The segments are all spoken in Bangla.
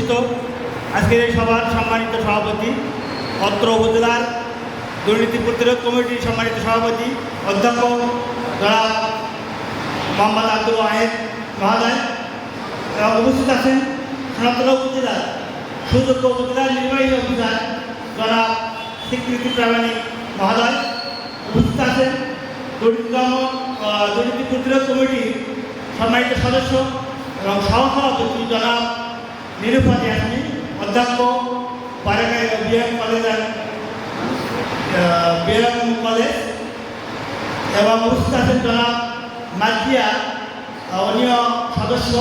পরিচিত। আজকের এই সভার সম্মানিত সভাপতি অত্র উপজেলার দুর্নীতি প্রতিরোধ কমিটির সম্মানিত সভাপতি অধ্যাপক যারা মোহাম্মদ আব্দুল ওয়াহেদ মহোদয় উপস্থিত আছেন সোনাতলা উপজেলার সুযোগ্য উপজেলার নির্বাহী অফিসার যারা স্বীকৃতি প্রামাণিক মহোদয় উপস্থিত আছেন। আহ, দুর্নীতি প্রতিরোধ কমিটির সম্মানিত সদস্য এবং সহ সহসভাপতি জনাব নিরূপা ইয়াসমিন অধ্যক্ষ বারেকাই বিএম কলেজ বিএম কলেজ এবং আছেন জনাব মাজিয়া অনীয় সদস্য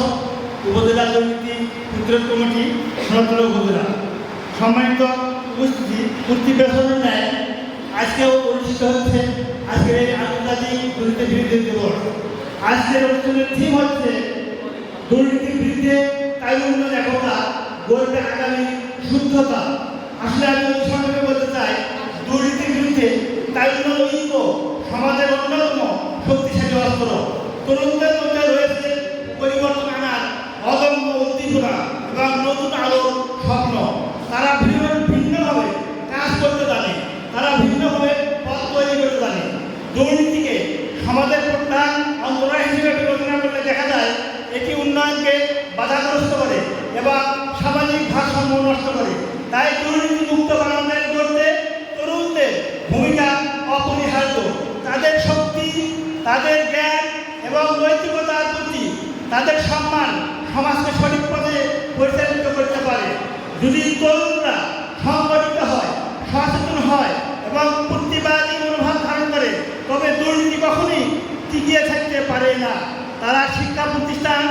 উপজেলা দুর্নীতি প্রতিরোধ কমিটি সোনাতলা উপজেলা সম্মানিত উপস্থিতি পূর্তি বেসনের ন্যায় আজকেও অনুষ্ঠিত হচ্ছে আজকের এই আন্তর্জাতিক দুর্নীতি বিরুদ্ধে দিবস আজকের অনুষ্ঠানের থিম হচ্ছে দুর্নীতির বিরুদ্ধে তাইমূল্য একতা আগামী শুদ্ধতা। আসলে আমি সংক্ষেপে বলতে চাই, দুর্নীতির বিরুদ্ধে ঐক্য সমাজের অন্যতম শক্তিশালী অস্ত্র। তরুণদের মধ্যে রয়েছে পরিবর্তন আনার অদম্য উদ্দীপনা এবং নতুন আলোর স্বপ্ন। তারা ভিন্ন ভিন্নভাবে কাজ করতে জানে, তারা ভিন্নভাবে পথ তৈরি করতে জানে। দুর্নীতিকে নষ্ট করে। তাই দুর্নীতি মুক্ত বাংলাদেশ করতে তরুণদের ভূমিকা অপরিহার্য। তাদের শক্তি, তাদের জ্ঞান এবং নৈতিকতার প্রতি তাদের সম্মান সমাজকে সঠিক পথে পরিচালিত করতে পারে। যদি তরুণরা সংগঠিত হয়, সচেতন হয় এবং প্রতিবাদী মনোভাব ধারণ করে, তবে দুর্নীতি কখনই টিকিয়ে থাকতে পারে না। তারা শিক্ষা প্রতিষ্ঠান,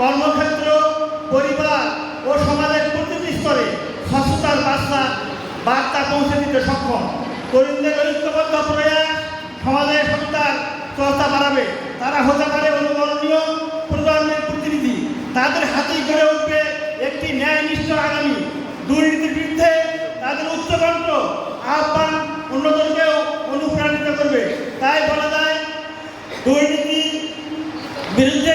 কর্মক্ষেত্র, পরিবার ও সমাজের প্রতিটি স্তরে স্বচ্ছতার বার্তা বার্তা পৌঁছে দিতে সক্ষম। তরুণদের ঐক্যবদ্ধ প্রয়াস সমাজের সত্তার চর্চা বাড়াবে। তারা হতে পারে অনুকরণীয় প্রজন্মের প্রতিনিধি। তাদের হাতেই গড়ে উঠবে একটি ন্যায়নিষ্ঠ আগামী। দুর্নীতির বিরুদ্ধে তাদের উচ্চকণ্ঠ আহ্বান অন্যদেরকেও অনুপ্রাণিত করবে। তাই বলা যায় দুর্নীতি বিরুদ্ধে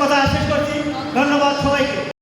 কথা শেষ করছি। ধন্যবাদ সবাইকে।